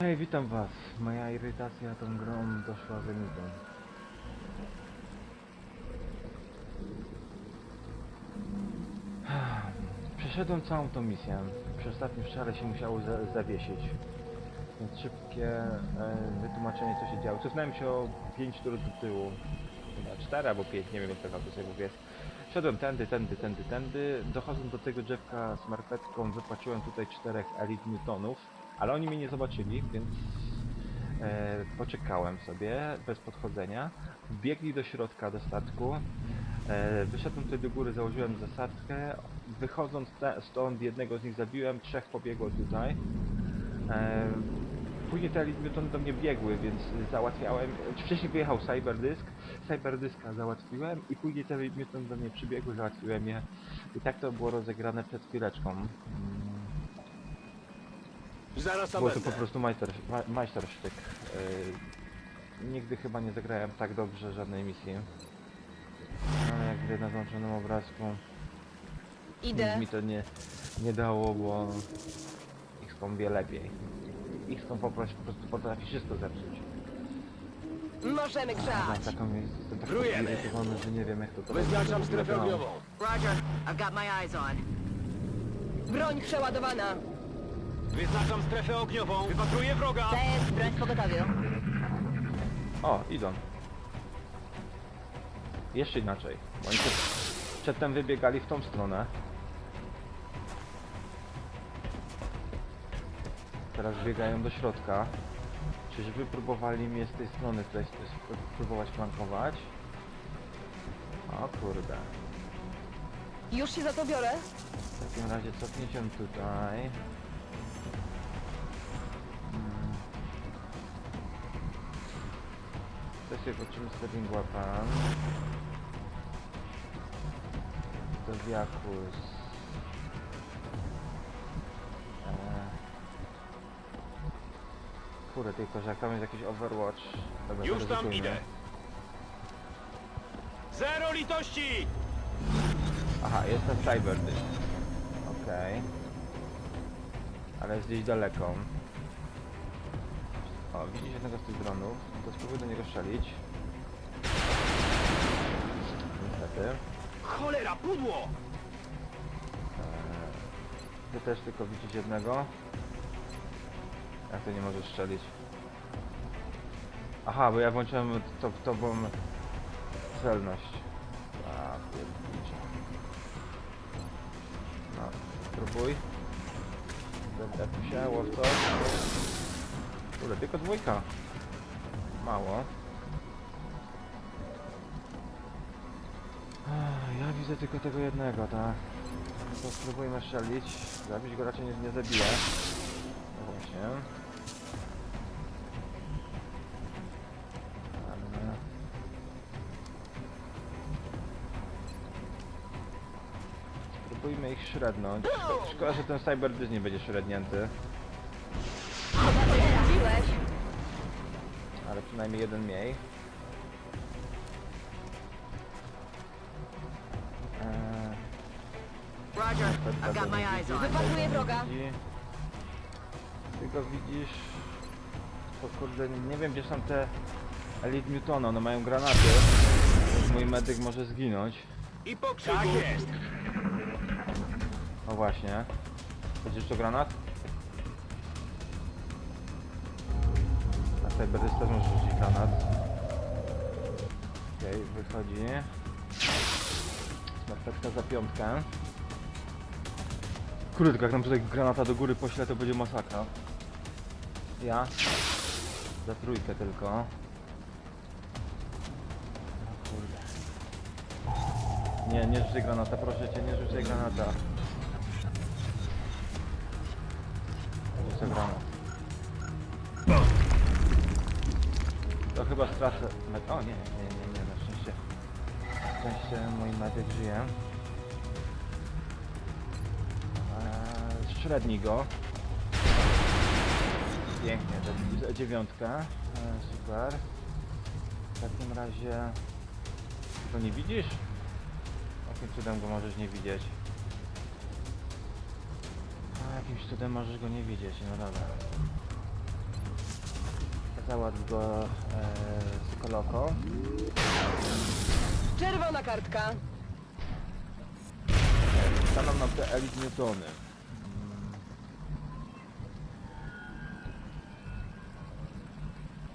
Hej, witam was. Moja irytacja tą grą doszła zenitem. Przeszedłem całą tą misję. Przy ostatnim strzale się musiało za zawiesić. Więc szybkie e, wytłumaczenie co się działo. Cofnąłem się o 5 tur do tyłu. Chyba 4 albo 5, nie wiem jak to to sobie mówię. Szedłem tędy, tędy, tędy, tędy. Dochodząc do tego drzewka z marketką wypłaciłem tutaj czterech Elite Newtonów, ale oni mnie nie zobaczyli, więc e, poczekałem sobie bez podchodzenia. Wbiegli do środka, do statku. E, wyszedłem tutaj do góry, założyłem zasadkę. Wychodząc te, stąd jednego z nich zabiłem, trzech pobiegło tutaj. E, Później te Newtony do mnie biegły, więc załatwiałem. Wcześniej wyjechał Cyberdysk, Cyberdyska załatwiłem i później te Newtony do mnie przybiegły, załatwiłem je. I tak to było rozegrane przed chwileczką. Zaraz Było to po prostu majster, ma, majstersztyk. Yy, nigdy chyba nie zagrałem tak dobrze żadnej misji. Ale jak gdy na załączonym obrazku Idę. nic mi to nie, nie dało, bo XCOM wie lepiej. XCOM po prostu, po prostu potrafi wszystko zepsuć. Możemy Mam grzać. taką jestem tak Grujemy. zirytowany, że nie wiem jak to Wyznaczam strefę ogniową. Roger. I've got my eyes on. Broń przeładowana. Wyznaczam strefę ogniową. Wypatruję wroga. Jest broń w pogotowiu. O, idą. Jeszcze inaczej. Bo oni przed, przedtem wybiegali w tą stronę. Teraz biegają do środka. Czyżby próbowali mnie z tej strony tutaj s- s- próbować flankować? O kurde. Już się za to biorę. W takim razie cofnij się tutaj. To się zobaczymy stepping weapon. To Viacus. Eee. Kurde, tylko że jak tam jest jakiś Overwatch. Dobra, Już tam idę. Zero litości! Aha, jest ten Cyberdysk. Okej. Ale jest gdzieś daleko. O, widzisz jednego z tych dronów. To spróbuj do niego strzelić. Niestety. Cholera, pudło! Eee, ty też tylko widzisz jednego. Jak to nie możesz strzelić? Aha, bo ja włączyłem to, tobą celność. A, piernicze. No, spróbuj. Będę się, łowco. Kurde, tylko dwójka. Mało. Ja widzę tylko tego jednego, tak? To spróbujmy strzelić. Zabić go raczej nie, nie zabije. No właśnie. Spróbujmy ich średnąć. Szkoda, że ten Cyberdysk nie będzie średnięty, ale przynajmniej jeden mniej. Eee, Roger. I've got my eyes on. Wypatruję wroga. Ty go widzisz. To kurde, nie wiem gdzie są te Elite Newtony, one mają granaty. Mój medyk może zginąć. I. Tak jest. O właśnie. Będziesz to granat? Cyberdysk też możesz rzucić granat. Okej, wychodzi. Smarpetka za piątkę. Kurde, jak nam tutaj granata do góry pośle, to będzie masakra. Ja. Za trójkę tylko. O kurde. Nie, nie rzucaj granata, proszę cię, nie rzucaj granata. Chyba stracę med... O nie, nie, nie, nie, na szczęście. Na szczęście mój medyk żyje. Eee, średni go. Pięknie, to dzie- dziewiątka. Eee, super. W takim razie... To nie widzisz? Jakim cudem go możesz nie widzieć? A jakimś cudem możesz go nie widzieć, no dobra. Załatw go e, Sokoloko. Czerwona kartka. Staną nam te Elite Newtony.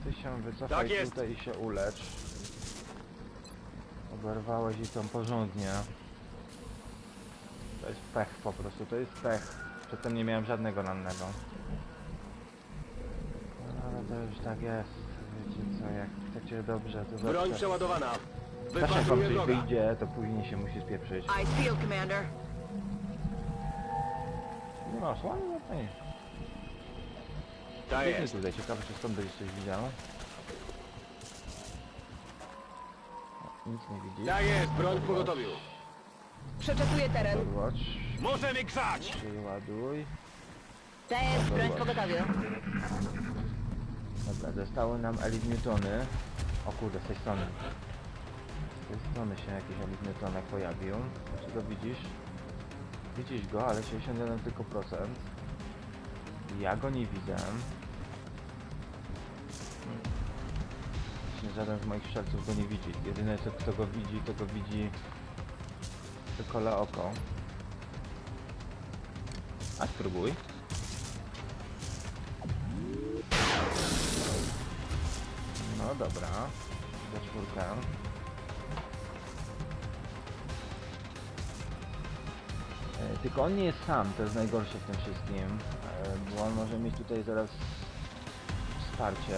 Ty się wycofaj Tak jest. tutaj i się ulecz. Oberwałeś i tą porządnie. To jest pech po prostu, to jest pech. Przedtem nie miałem żadnego rannego. No, to już tak jest. Wiecie co, jak chcecie dobrze, to Broń zawsze... przeładowana. Zawsze jak wam Wypatruję coś wroga. wyjdzie, to później się musi spieprzyć. Eyes peeled, Commander. Nie ma osłony? No to nie. Tak Biegnij jest. tutaj, ciekawe czy stąd będziesz coś widział. O, Nic nie widzisz. Tak jest, broń w pogotowiu. Przeczekuję teren. Watch, Możemy grzać! przeładuj. To jest broń w pogotowiu. Dobra, zostały nam Elite Newtony. O kurde, z tej strony. Z tej strony się jakiś Elite Newtonek pojawił. Czy go widzisz? Widzisz go, ale 61 tylko procent. Ja go nie widzę. Właśnie żaden z moich strzelców go nie widzi. Jedyne co kto go widzi, to go widzi tylko oko. A spróbuj. Dobra, za czwórkę. E, Tylko on nie jest sam, to jest najgorsze w tym wszystkim, e, bo on może mieć tutaj zaraz wsparcie.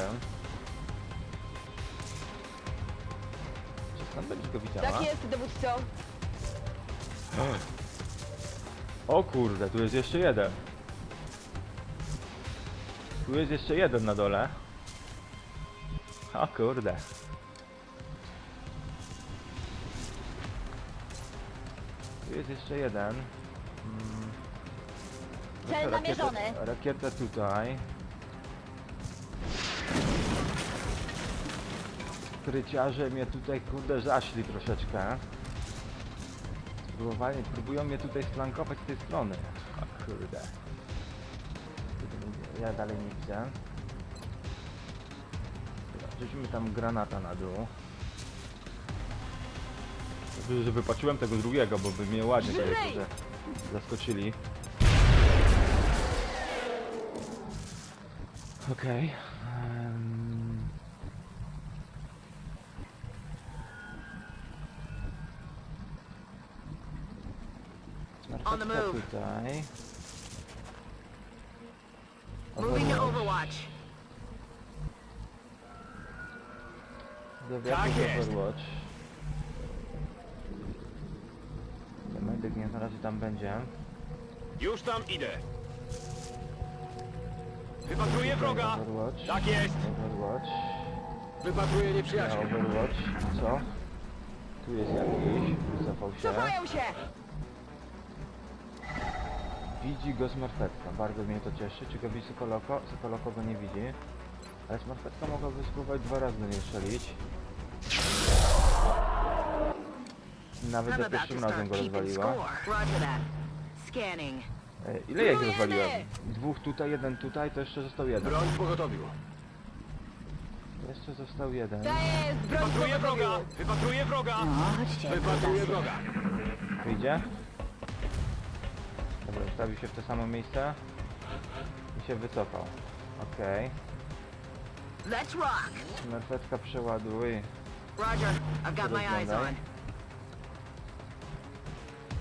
Czy skąd będziesz go widziała? Tak jest, dowódco. O kurde, tu jest jeszcze jeden. Tu jest jeszcze jeden na dole. O kurde. Tu jest jeszcze jeden. Mm. Cel Rakietę- namierzony. Rakietę tutaj. Kryciarze mnie tutaj kurde zaszli troszeczkę. Spróbowali, próbują mnie tutaj flankować z tej strony. O kurde. Ja dalej nie widzę. Rzucimy tam granata na dół. Dobrze, że wypatrzyłem tego drugiego, bo by mnie ładnie tutaj Żrej! kurde zaskoczyli. Okej. em. On the Marchewka move. Tutaj. Tak jest. Overwatch. Nie medyk nie na razie tam będzie. Już tam idę. Wypatruję wroga. Overwatch. Tak jest. Overwatch. Wypatruję Ja nieprzyjaciół. Overwatch. Co? Tu jest jakiś. Wycofał się. Cofają się! Widzi go smarfetka. Bardzo mnie to cieszy. Czy go widzi Sokoloko? Sokoloko go nie widzi. Ale smarfetka mogłaby spróbować dwa razy do niej strzelić. Nawet za pierwszym razem go rozwaliła. E, Ile ja ich rozwaliłem? Dwóch tutaj, jeden tutaj, to jeszcze został jeden. Broń w pogotowiu. Jeszcze został jeden. To jest broń w Wypatruję wroga. Wypatruję wroga. chodźcie. Wypatruję wroga. Wyjdzie? Dobra, ustawił się w to samo miejsce. I się wycofał. Okej. Let's rock. Merfetka przeładuj. Roger. I've got my eyes on.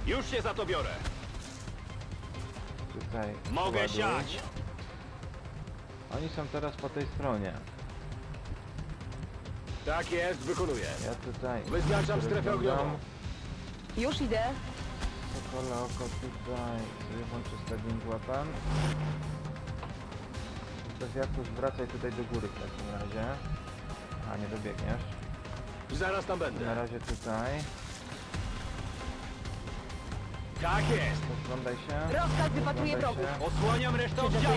Już się za to biorę. Tutaj Mogę przeładuj. siać. Oni są teraz po tej stronie. Tak jest, wykonuję. Ja tutaj... Wyznaczam strefę ogniową. Już idę. Sokole oko tutaj. Sobie włączę stabbing weapon. Bez Jakusz wracaj tutaj do góry w takim razie. A nie dobiegniesz. Zaraz tam Na będę. razie tutaj. Tak jest. Rozglądaj się. Rozkaz Rozglądaj się. Osłaniam resztę oddziału.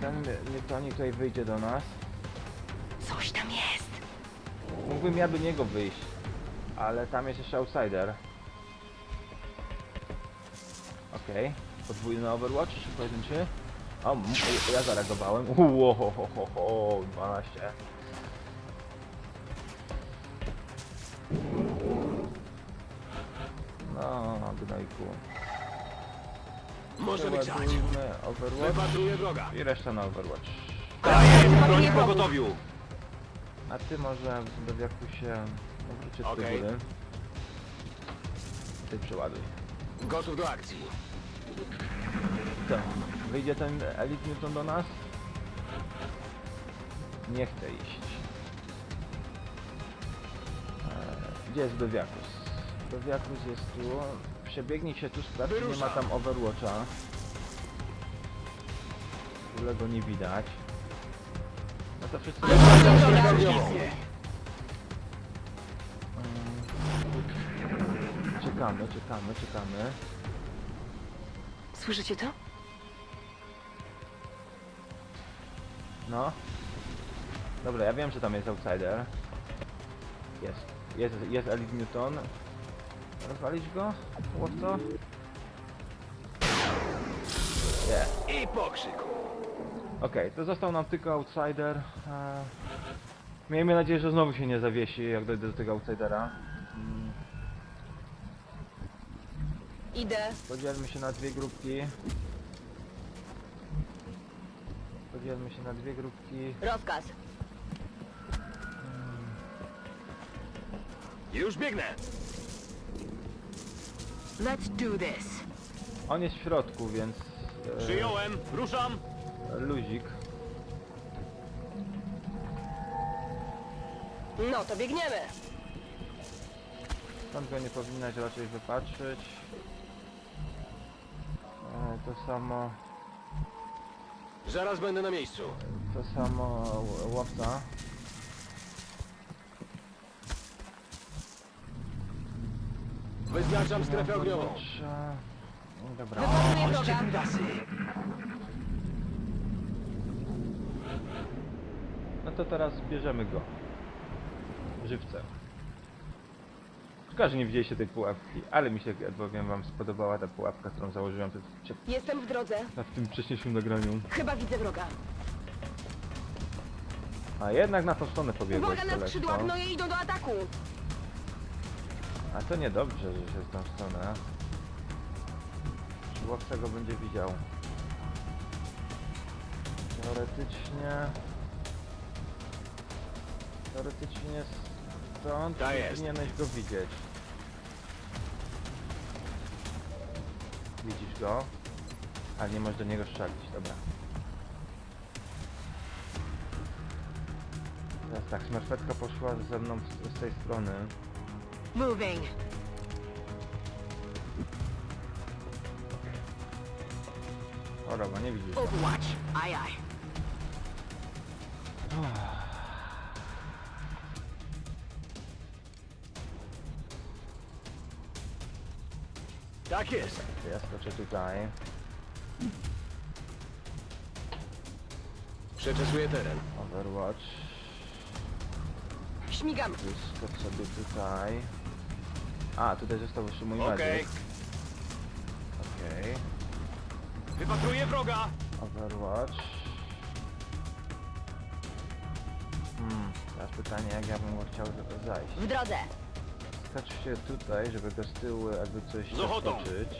Ten Newtonik tutaj wyjdzie do nas. Coś tam jest. Mógłbym ja do niego wyjść. Ale tam jest jeszcze outsider. Okej. Podwójny overwatch czy pojedynczy? O, m- ja zareagowałem. Uuu, ho, ho, ho, ho, 12. Gnojku. Możemy grzać. Przeładujmy Overwatch Wypatruję wroga. i reszta na Overwatch. Daję broń w pogotowiu. A ty może do wiaku się wrócić do Okej. góry. Ty przeładuj. Gotów do akcji. Co? Wyjdzie ten Elite Newton do nas? Nie chce iść. Eee, Gdzie jest Bewiakus? Bewiakus jest tu. Przebiegnij się tu, sprawdź, czy nie ma tam Overwatcha. W ogóle go nie widać. No to wszyscy... Mm. Czekamy, czekamy, czekamy. Słyszycie to? No. Dobra, ja wiem, że tam jest outsider. Jest. Jest, jest Elite Newton. Rozwalić go? Łowco? Nie. I pokrzyk. Okej, to został nam tylko outsider. Eee, Miejmy nadzieję, że znowu się nie zawiesi, jak dojdę do tego outsidera. Mm, Idę. Podzielmy się na dwie grupki. Podzielmy się na dwie grupki. Rozkaz. Już biegnę. Let's do this. On jest w środku, więc... e, Przyjąłem. Ruszam. Luzik. No to biegniemy. Stąd go nie powinnaś raczej wypatrzyć. E, to samo... Zaraz będę na miejscu. To samo ł- łowca. Wyznaczam strefę ogniową. Trzeba- Dobra. Wroga. No to teraz bierzemy go. Żywcem. Szkoda, że nie widzieliście tej pułapki, ale mi się, powiem wam, spodobała ta pułapka, którą założyłem przed, przed, Jestem w drodze. na w tym wcześniejszym nagraniu. Chyba widzę wroga. A jednak na tą stronę pobiegłeś, Uwaga na skrzydła, koleżko. gnoje idą do ataku. A to niedobrze, że się w tą stronę. Czy łowca go będzie widział? Teoretycznie... Teoretycznie stąd jest. powinieneś go widzieć. Widzisz go? Ale nie możesz do niego strzelić, dobra. Teraz tak, smerfetka poszła ze mną z, z tej strony. Moving. Choroba, nie widzisz. Overwatch. Aye, aye. Tak jest. To Ja skoczę tutaj. Przeczesuję teren. Overwatch. Śmigam. Tu skocz sobie tutaj. A, tutaj został jeszcze mój Okej. Okej. Wypatruję wroga. Overwatch. Hmm, teraz pytanie jak ja bym go chciał za- zajść. W drodze. Skacz się tutaj, żeby go z tyłu jakby coś Z ochotą. zaskoczyć.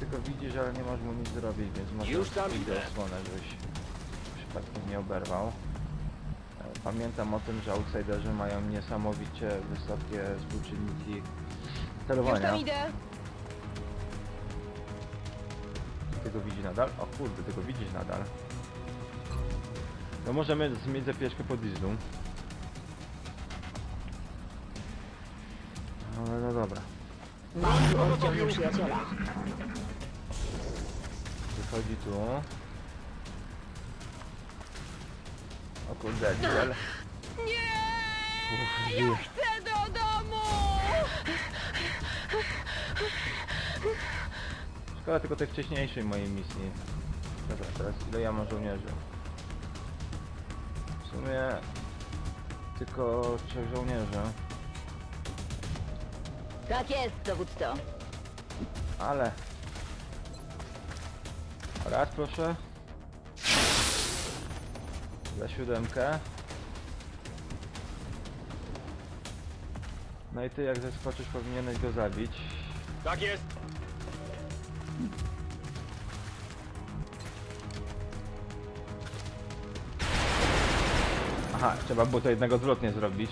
Tylko widzisz, ale nie możesz mu nic zrobić, więc może Już tam idę idę. osłonę, żebyś przypadkiem nie oberwał. Pamiętam o tym, że outsiderzy mają niesamowicie wysokie współczynniki Już celowania. tam idę. Ty go widzi nadal? O kurde, ty go widzisz nadal. No możemy zmieć zapieczkę podjazdu. Ale no dobra. Broń w Oddział pogotowiu. nieprzyjaciela. Wychodzi tu. Nie! Ja chcę do domu! Szkoda tylko tej wcześniejszej mojej misji. Dobra, teraz ile ja mam żołnierzy? W sumie tylko trzech żołnierzy, Tak jest, dowódco. ale Raz proszę. Za siódemkę. No i ty jak zeskoczysz powinieneś go zabić. Tak jest. Aha, trzeba było to jednego zwrotnie zrobić.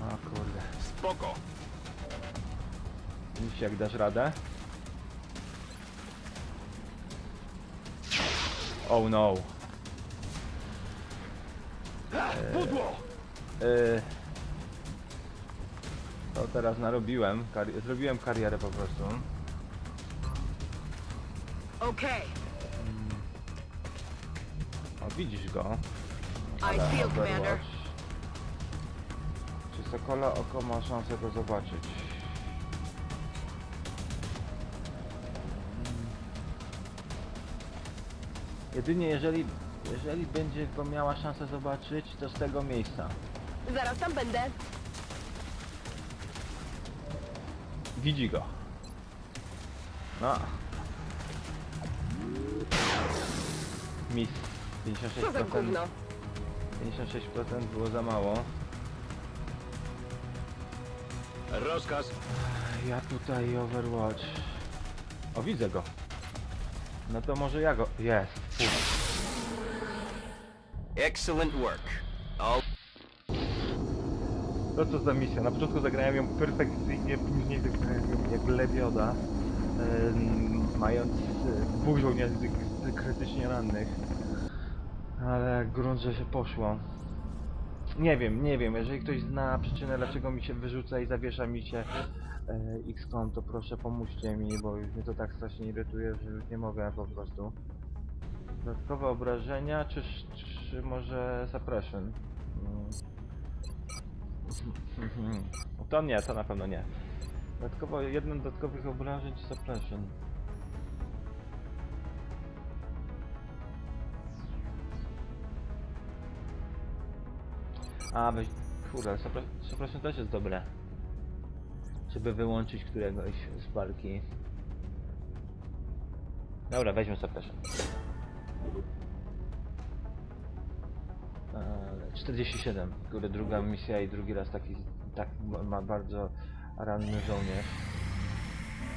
O kurde. Spoko. Widzicie jak dasz radę? Oh no. Yy, to teraz narobiłem. Kari- zrobiłem karierę po prostu. Okay. O, widzisz go. I feel, Commander. Czy Sokola oko ma szansę go zobaczyć? Jedynie jeżeli, jeżeli będzie go miała szansę zobaczyć, to z tego miejsca. Zaraz tam będę. Widzi go. No. Miss. Co za 56%. gówno? 56% było za mało. Rozkaz. Ja tutaj Overwatch. O, widzę go. No to może ja go... Jest. Excellent work. All To co za misja. Na początku zagrałem ją perfekcyjnie, później zagrałem ją jak lewioda. em, mając e, dwóch żołnierzy krytycznie rannych. Ale grunt, że się poszło. Nie wiem, nie wiem. Jeżeli ktoś zna przyczynę, dlaczego mi się wyrzuca i zawiesza mi się e, XCOM, to proszę pomóżcie mi, bo już mnie to tak strasznie irytuje, że już nie mogę po prostu. Dodatkowe obrażenia, czy, czy może suppression? Mm. To nie, to na pewno nie. Dodatkowo jednym dodatkowych obrażeń czy suppression. A, weź... Kurde, suppre- suppression też jest dobre. Żeby wyłączyć któregoś z walki. Dobra, weźmy suppression. 47. Kurde, druga misja i drugi raz taki tak ma- ma bardzo ranny żołnierz.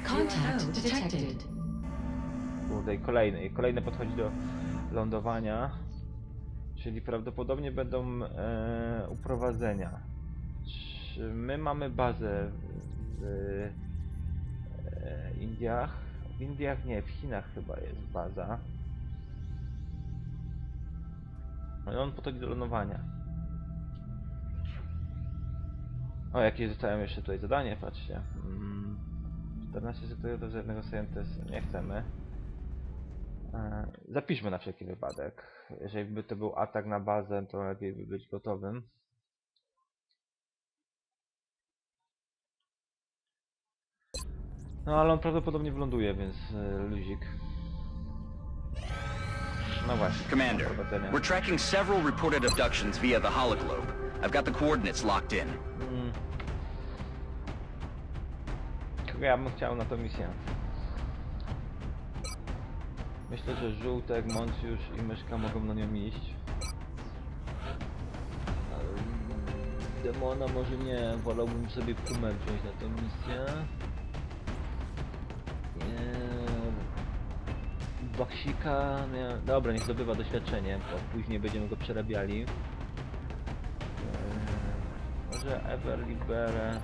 Contact detected. Kurde, i kolejny. I kolejny podchodzi do lądowania. Czyli prawdopodobnie będą e, uprowadzenia. Czy my mamy bazę w e, Indiach? W Indiach nie, w Chinach chyba jest baza. No on podchodzi do lądowania. O, jakie zostałem jeszcze tutaj zadanie, patrzcie. Mm, 14 sektorów do jednego scientysty. Nie chcemy. E, Zapiszmy na wszelki wypadek. Jeżeli by to był atak na bazę, to lepiej by być gotowym. No ale on prawdopodobnie wyląduje, więc e, luzik. No właśnie. Commander, powodzenia. we're tracking several reported abductions via the hologlobe. I've got the coordinates locked in. Mm. Kogo Ja bym chciał na tą misję. Myślę, że Żółtek, Moncjusz i Myszka mogą na nią iść. Ale Demona może nie, wolałbym sobie Kumę wziąć na tę misję. Baksika, nie, dobra, niech zdobywa doświadczenie, bo później będziemy go przerabiali. Eee, może Ever Libere.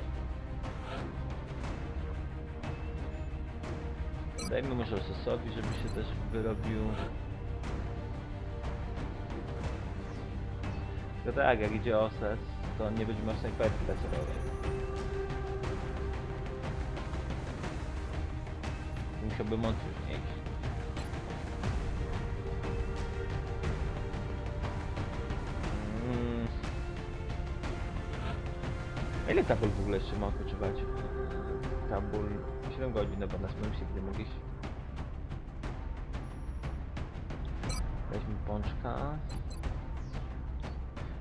Dajmy może Sosowi, żeby się też wyrobił. Tylko tak, jak idzie Oses, to nie będzie miał snajperki laserowej. Musiałby moc już Tabul w ogóle jeszcze ma odpoczywać? Tabul 7 godzin, dobra, na smyku kiedy mógł iść. Weźmy pączka.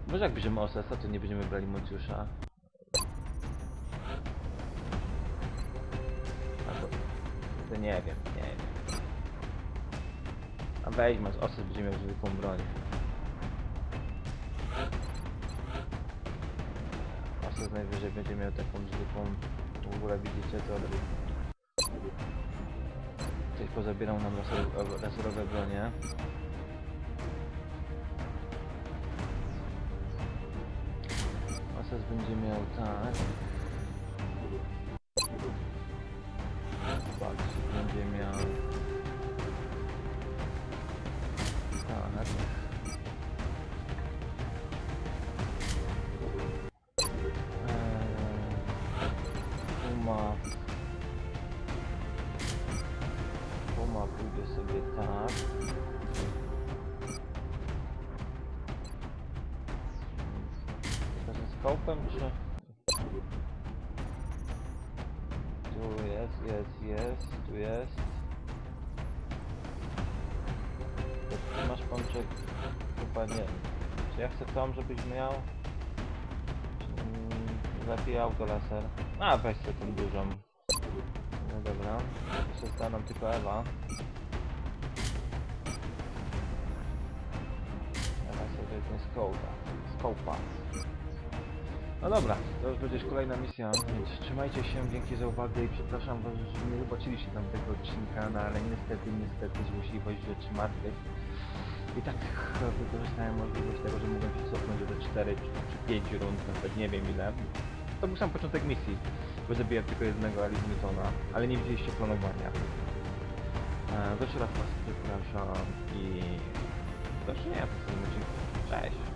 Może jak bierzemy Osesa, to nie będziemy brali Monciusza. Albo... To nie wiem, nie wiem. A weź, masz osy, będzie miał zwykłą broń. Najwyżej będzie miał taką zwykłą... W ogóle widzicie to... Ktoś pozabierał nam laserowe, bronie. Osas będzie miał tak. Tu jest, jest, jest, tu jest. Ty masz pączek? Chyba nie. Czy ja chcę tam, żebyś miał? Mm, Lepiej auto laser. A, weź sobie tą dużą. No dobra. Nam tylko Ewa. Ewa sobie weźmie skołpa. Skołpa. No dobra, to już będzie kolejna misja, więc trzymajcie się, dzięki za uwagę i przepraszam was, że nie zobaczyliście tam tego odcinka, no ale niestety, niestety złośliwość rzeczy martwych. I tak wykorzystałem możliwość tego, że mogłem się cofnąć do 4 czy, czy 5 rund, nawet nie wiem ile. To był sam początek misji, bo zabiłem tylko jednego Alice Newtona, ale nie widzieliście planowania. E, jeszcze raz was przepraszam i do zobaczenia w następnym odcinku. Cześć!